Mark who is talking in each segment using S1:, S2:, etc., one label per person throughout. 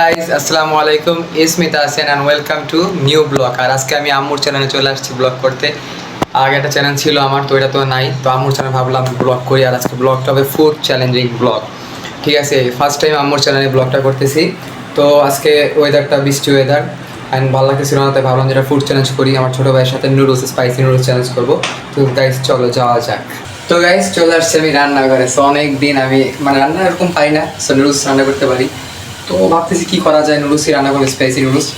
S1: Guys আসসালামু আলাইকুম। Ismita Hasan and welcome to new blog আর আজকে আমি আম্মুর চ্যানেলে চলে আসছি ব্লগ করতে। আগে একটা চ্যানেল ছিল আমার, তো এটা তো নাই। তো আম্মুর চ্যানেল ভাবলাম ব্লগ করি, আর আজকে ব্লগটা হবে ফুড চ্যালেঞ্জিং ব্লগ ঠিক আছে ফার্স্ট টাইম আম্মুর চ্যানেলে ব্লগটা করতেছি। তো আজকে ওয়েদারটা বৃষ্টি ওয়েদার অ্যান্ড ভালো লাগতেছিল না, তাই ভাবলাম যেটা ফুড চ্যালেঞ্জ করি। আমার ছোটো ভাইয়ের সাথে নুডলস স্পাইসি নুডলস চ্যালেঞ্জ করব। তো গাইস চলো যাওয়া যাক। তো গাইস চলে আসছি আমি রান্নাঘরে। সো অনেক দিন আমি মানে রান্না এরকম পাই না। সো নুডলস রান্না করতে পারি। তো ভাবতেছি কি করা যায় নুডলসই রান্না করব স্পাইসি নুডলস।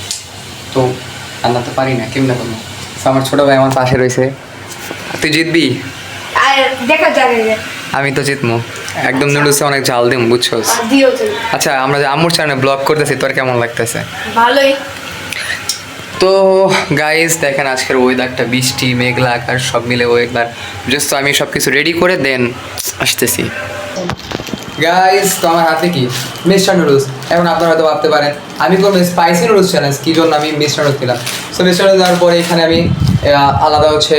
S1: তো রান্না তো পারি না কেমনে করব? তো আমার ছোটো ভাই আমার পাশে রয়েছে। তুই জিতবি?
S2: দেখা যাবে
S1: আমি তো জিতবো একদম নুডলসে অনেক ঝাল দিম বুঝছোস?
S2: তুমি
S1: আচ্ছা আমরা যে আম্মুর চ্যানেলে ব্লগ করতেছি তোর কেমন লাগতেছে?
S2: ভালোই।
S1: তো গাইজ দেখেন আজকের ওয়েদারটা বৃষ্টি মেঘলা আকাশ সব মিলে ওয়েদার জাস্ট আমি সব কিছু রেডি করে দেন আসতেছি। গাইস তো আমার হাতে কি? মিস্টার নুডলস এখন আপনারা হয়তো ভাবতে পারেন, আমি করব স্পাইসি নুডলস চ্যালেঞ্জ কি জন্য আমি মিস্টার নুডলস দিলাম সো মিস্টার নুডলস দেওয়ার পরে এখানে আমি আলাদা হচ্ছে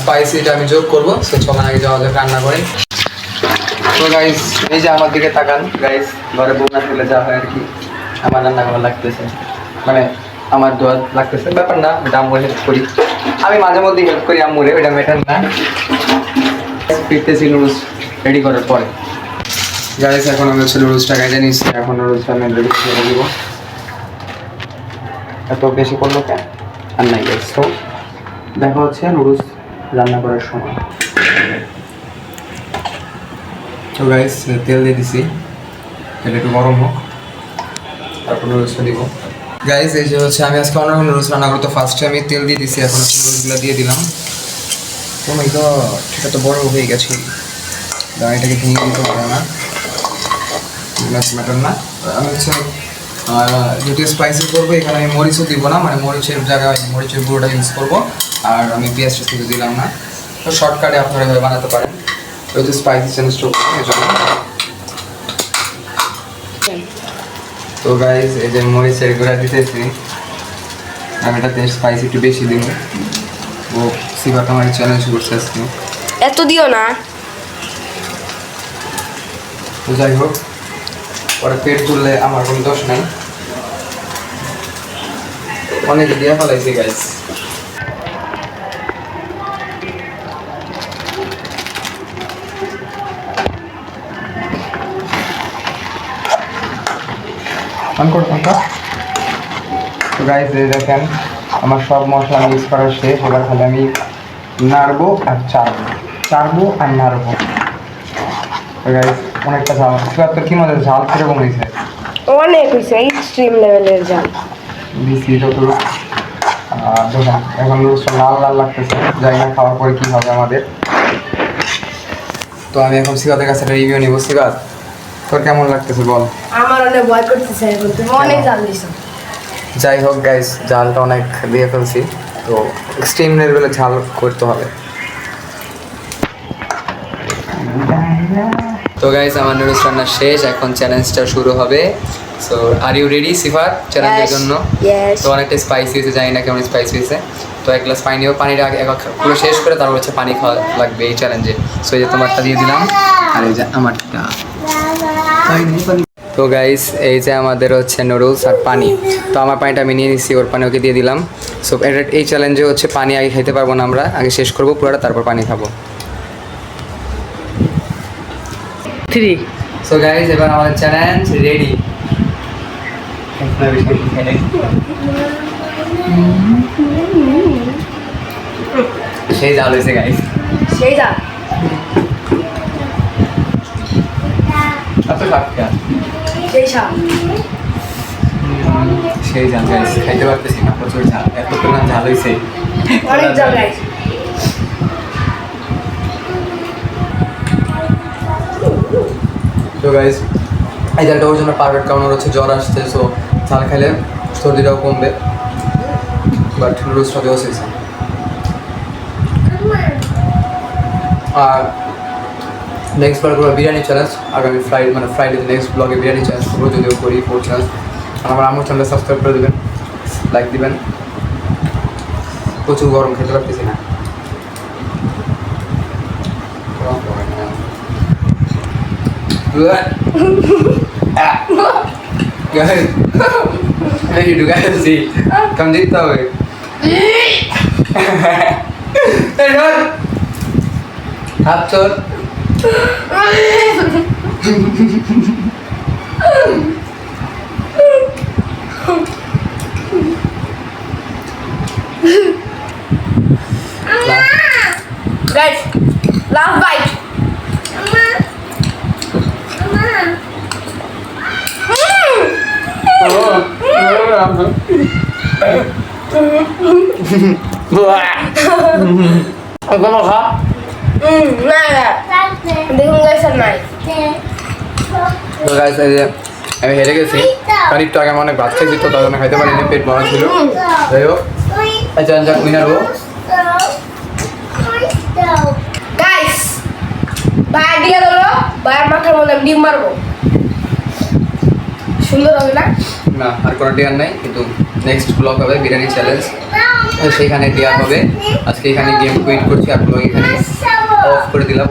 S1: স্পাইসিটা আমি যোগ করব, সো চলেন আগে যাওয়া যাক রান্না করে। তো গাইস এই যে আমার দিকে তাকান গাইস ঘরে বউ না থাকলে যা হয় আর কি। আমার রান্না করা লাগতেছে। মানে আমার দোয়া লাগতেছে, ব্যাপার না এটা আম্মুর হেল্প করি। আমি মাঝে মধ্যে হেল্প করি আম্মুরে এটা ম্যাটার না। ফিরতেছি নুডলস রেডি করার পরে। গাইস এখন আমি হচ্ছে নুডলসটা গাইজে নিচ্ছি এখন নুডলসটা আমি রেডি করে দিব। এত বেশি করল কেন? আর নাই তো দেখা হচ্ছে নুডলস রান্না করার সময়। তো গাইস তেল দিয়ে দিছি। তেল একটু গরম হোক, তারপর নুডলসটা দিব। গাইস এই যে হচ্ছে আমি আজকে অন্য নুডলস রান্না করতে ফার্স্টে আমি তেল দিয়ে দিছি, এখন হচ্ছে নুডলসগুলো দিয়ে দিলাম। ও মাই গড এটা তো বড় হয়ে গেছে। এটাকে ভেঙে দিতে পারে না। গ্লাস ম্যাটার না। আমি হচ্ছে যেহেতু স্পাইসি করব এখানে আমি মরিচও দিব না মানে মরিচের জায়গায় মরিচের গুঁড়োটা ইউজ করব আর আমি পেঁয়াজটা কিছু দিলাম না। তো শর্টকাটে আপনারা এভাবে বানাতে পারেন। যেহেতু স্পাইসি চ্যানেলটা এই জন্য। তো গাইজ এই যে মরিচের গুঁড়া দিতেছি আমি এটাতে স্পাইসি একটু বেশি দিব। ও সিবা আমার চ্যালেঞ্জ করছে আজকে।
S2: এত দিও না।
S1: যাই হোক পরে পেট তুললে আমার কোনো দোষ নাই। অনেক দিয়ে ফেলাইছি গাইজ এই দেখেন আমার সব মশলা মিক্স করা শেষ। এবার খালি আমি নাড়বো আর চাড়বো। চাড়বো আর নাড়বো। গাইজ অনেকটা ঝাল। এবার তোর কি মজা ঝাল? কীরকম হয়েছে?
S2: অনেক হয়েছে এক্সট্রিম লেভেলের জাল
S1: দিছি যতটুকু দেখেন এখন নুডলসটা লাল লাল লাগতেছে। জানি না খাওয়ার পরে কী হবে আমাদের? তো আমি এখন সিগাতের কাছে রিভিউ নিব। সিগাত তোর কেমন লাগতেছে বল?
S2: আমার অনেক ভয় করতেছে এখন। তুমি অনেক জাল দিছো।
S1: যাই হোক গাইস ঝালটা অনেক দিয়ে ফেলছি। তো এক্সট্রিম লেভেলে ঝাল করতে হবে। তো গাইস আমার নুডলস রান্না শেষ এখন চ্যালেঞ্জটা শুরু হবে। সো আর ইউ রেডি সিফার চ্যালেঞ্জের জন্য? তো অনেকটা স্পাইসি হয়েছে জানি না কেমন স্পাইসি হয়েছে। তো এক গ্লাস পানি নেব পানিটা আগে পুরো শেষ করে তারপর হচ্ছে পানি খাওয়া লাগবে এই চ্যালেঞ্জে সো এই যে তোমারটা দিয়ে দিলাম আর এই যে আমারটা। তো গাইস এই যে আমাদের হচ্ছে নুডলস আর পানি। তো আমার পানিটা আমি নিয়ে নিচ্ছি ওর পানি ওকে দিয়ে দিলাম। সো এটা এই চ্যালেঞ্জে হচ্ছে পানি আগে খাইতে পারব না আমরা আগে শেষ করব পুরোটা তারপর পানি খাব।
S2: থ্রি
S1: সো গাইস এবার আমাদের চ্যালেঞ্জ রেডি সেই জাল হয়েছে গাইস
S2: সেই জাল।
S1: এত সাক্ষা
S2: সেই সাপ।
S1: সেই জাল গাইস খাইতে পারতেছি না প্রচুর ঝাল এত পরিমাণ ঝাল হয়েছে।
S2: অনেক জাল গাইস
S1: তো গাইস এই জালটা ওর জন্য পারফেক্ট কারণ ওর হচ্ছে জ্বর আসছে সো ঝাল খেলে সর্দিটাও কমবে বাট নুডলসটা দেওয়া হয়েছে আর নেক্সট বার করব বিরিয়ানি চ্যালেঞ্জ আগামী ফ্রাইডে মানে ফ্রাইডে নেক্সট ব্লগে বিরিয়ানি চ্যালেঞ্জ করব, যদিও করি ফুড চ্যালেঞ্জ আমার আমার চ্যানেলটা সাবস্ক্রাইব করে দেবেন লাইক দিবেন। প্রচুর গরম, খেতে পারতেছি না। গাইস এই ঢুকাইছি কম জিততে হবে এই ধর হাত চল
S2: গাইস লাস্ট বাইট
S1: ওগুলো খা
S2: হুম না না দেখুন গাইস আর নাই
S1: তো গাইস এই যে আমি হেরে গেছি। কারণ একটু আগে আমি অনেক ভাত খেয়েছি তো জন্য খাইতে পারিনি, পেট ভরা ছিল। যাই হোক আচ্ছা যাক উইনার হো
S2: গাইস দিয়ে দিল ভাইয়ের মাথার মধ্যে ডিম মারবো। সুন্দর হবে না?
S1: না, আর কোনো ডেয়ার নাই, কিন্তু নেক্সট ব্লগ হবে, বিরিয়ানি চ্যালেঞ্জ সেইখানে ডেয়ার হবে। আজকে এখানে গেম কুইট করছি, আর ব্লগ এখানে অফ করে দিলাম।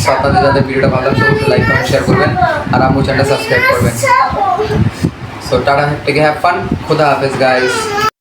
S1: সো আপনাদের যাদের ভিডিওটা ভালো লাগছে, অবশ্যই লাইক কমেন্ট শেয়ার করবেন। আর আম্মু চ্যানেলটা সাবস্ক্রাইব করবেন। সো টাটা থেকে হ্যাভ ফান খুদা হাফেজ গাইস